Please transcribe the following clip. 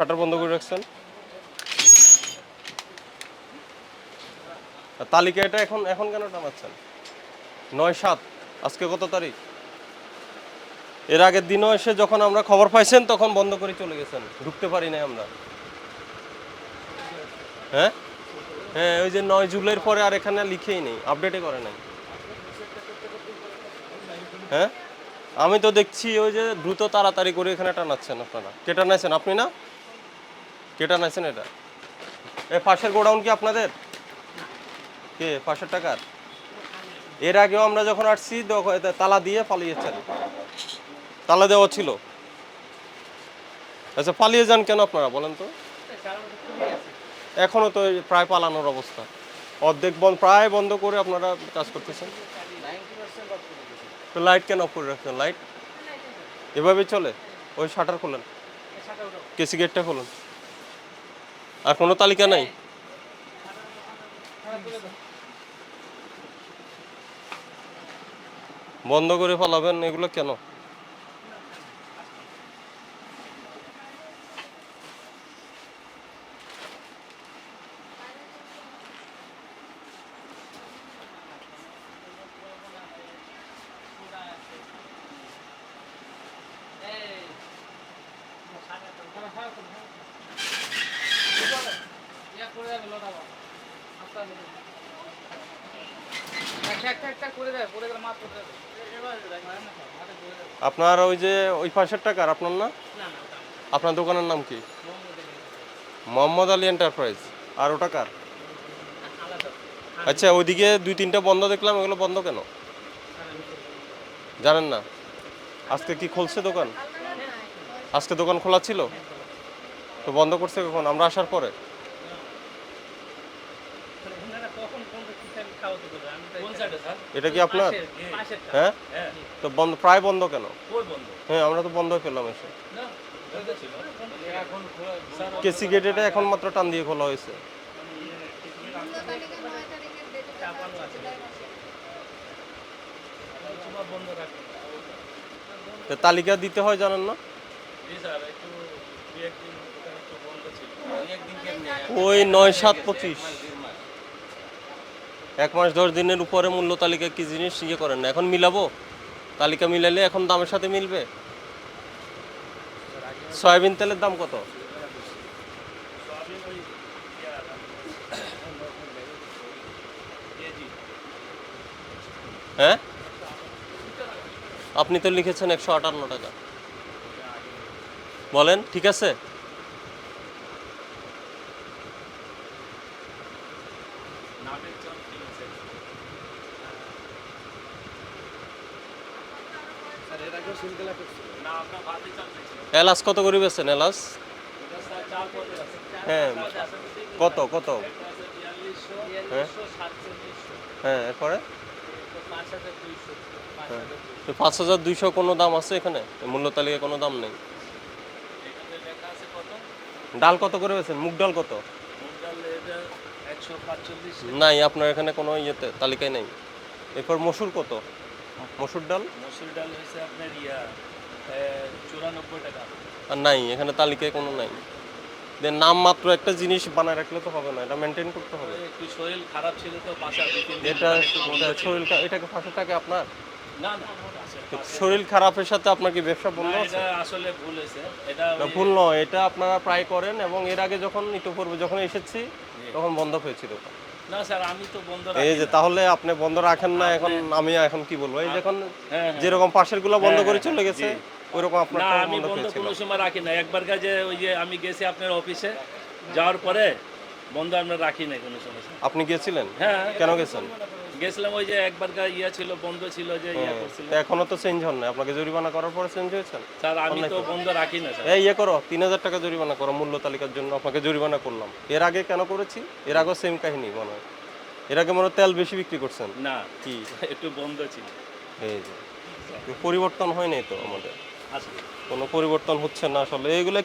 Shutter বন্ধ করে রাখছেন। তালিকা এটা এখন এখন কেন টানাচ্ছেন? নয় সাত, আজকে কত তারিখ? এর আগের দিনও এসে যখন আমরা খবর পাইছেন, তখন বন্ধ করে চলে গেছেন। ঢুকতে পারি নাই আমরা। হ্যাঁ? হ্যাঁ ওই যে নয় জুলাইয়ের পরে আর এখানে লিখেই নেই আপডেটই করে নাই। হ্যাঁ? আমি তো দেখছি ওই যে দ্রুত তাড়াতাড়ি করে এখানে টানাচ্ছেন আপনারা। কে টানাইছেন? আপনি না? কে টানাইছেন এটা? এ, পাশের গোডাউন কি আপনাদের? কে পাশের টাকার এর আগেও আমরা যখন আসছি তালা দিয়ে পালিয়েছেন। তালা দেওয়া ছিল। আচ্ছা পালিয়ে যান কেন আপনারা, বলেন তো? এখনও তো প্রায় পালানোর অবস্থা। অর্ধেক বন্ধ প্রায় বন্ধ করে আপনারা কাজ করতেছেন। তো লাইট কেন অফ করে রাখছেন? লাইট? এভাবে চলে? ওই শাটার খোলেন? কেসি গেটটা খুলুন? আর কোনো তালিকা নাই? বন্ধ করে ফেলাবেন এগুলো কেন? আপনার ওই যে ওই পাশের টাকার আপনার না? আপনার দোকানের নাম কি? মোহাম্মদ আলী এন্টারপ্রাইজ। আর ওটা কার? আচ্ছা ওইদিকে দুই তিনটা বন্ধ দেখলাম, এগুলো বন্ধ কেন? জানেন না। আজকে কি খুলছে দোকান? আজকে দোকান খোলা ছিল? তো বন্ধ করছে কখন? আমরা আসার পরে। এটা কি আপনার? হ্যাঁ? তো বন্ধ, প্রায় বন্ধ কেন? হ্যাঁ আমরা তো বন্ধ পেলাম এসে। কেসি গেট এটা এখন মাত্র টান দিয়ে খোলা হয়েছে। তালিকা দিতে হয় জানেন না? ওই নয় সাত পঁচিশ। এক মাস দশ দিনের উপরে মূল্য তালিকা কি জিনিস ইয়ে করেন না। এখন মিলাবো? তালিকা মিলালে এখন দামের সাথে মিলবে? সয়াবিন তেলের দাম কত? হ্যাঁ? আপনি তো লিখেছেন একশো আটান্ন টাকা। বলেন, ঠিক আছে? এলাচ কত করে বেছেন এলাচ? হ্যাঁ কত কত? হ্যাঁ? হ্যাঁ এরপরে। পাঁচ হাজার দুইশো কোনো দাম আছে এখানে? মূল্য তালিকায় কোনো দাম নেই? ডাল কত করে বেছেন মুগ ডাল কত? নাই আপনার এখানে কোনো ইয়েতে তালিকায় নেই। এরপর মসুর কত? মসুর ডাল? মসুর ডাল হয়েছে আপনার ইয়া চুরানব্বই টাকা। আর নাই এখানে তালিকায় কোনো নাই। দেন নাম মাত্র একটা জিনিস বানায় রাখলে তো হবে না এটা মেনটেন করতে হবে। একটু শরীর খারাপ ছিল তো বাসা এটা। শরীর এটাকে পাঁচশো টাকা আপনার? না না শরীর খারাপের সাথে আপনার কি ব্যবসা বন্ধ আছে? আসলে ভুল হয়েছে। এটা ভুল নয় এটা আপনারা প্রায় করেন এবং এর আগে যখন একটু পূর্বে যখন এসেছি তখন বন্ধ হয়েছিল। দোকান না স্যার আমি তো বন্ধ এই যে তাহলে আপনি বন্ধ রাখেন না এখন আমি এখন কি বলব? এই যখন হ্যাঁ, হ্যাঁ। যেরকম পাশেরগুলো বন্ধ হ্যাঁ, করে চলে গেছে ওইরকম আপনার আমি বন্ধ কোনো সময় রাখি না। একবার কাজে ওই যে আমি গেছি আপনার অফিসে যাওয়ার পরে বন্ধ আমরা রাখি না কোনো সময়। স্যার। আপনি গিয়েছিলেন হ্যাঁ। কেন গেছেন? গেছিলাম ওই যে একবার কা ইয়া ছিল বন্ধ ছিল যে ইয়া করছিল। এখনও তো চেঞ্জ হন না আপনাকে জরিমানা করার পরে চেঞ্জ হয়েছেন? স্যার আমি তো বন্ধ রাখি না স্যার। এই ইয়ে করো তিন হাজার টাকা জরিমানা করো মূল্য তালিকার জন্য আপনাকে জরিমানা করলাম। এর আগে কেন করেছি? এর আগেও সেম কাহিনী মনে হয়। এর আগে মনে তেল বেশি বিক্রি করছেন। না কি? একটু বন্ধ ছিল। এই যে। পরিবর্তন হয়নি তো আমাদের। আসলে কোনো পরিবর্তন হচ্ছে না আসলে। এইগুলো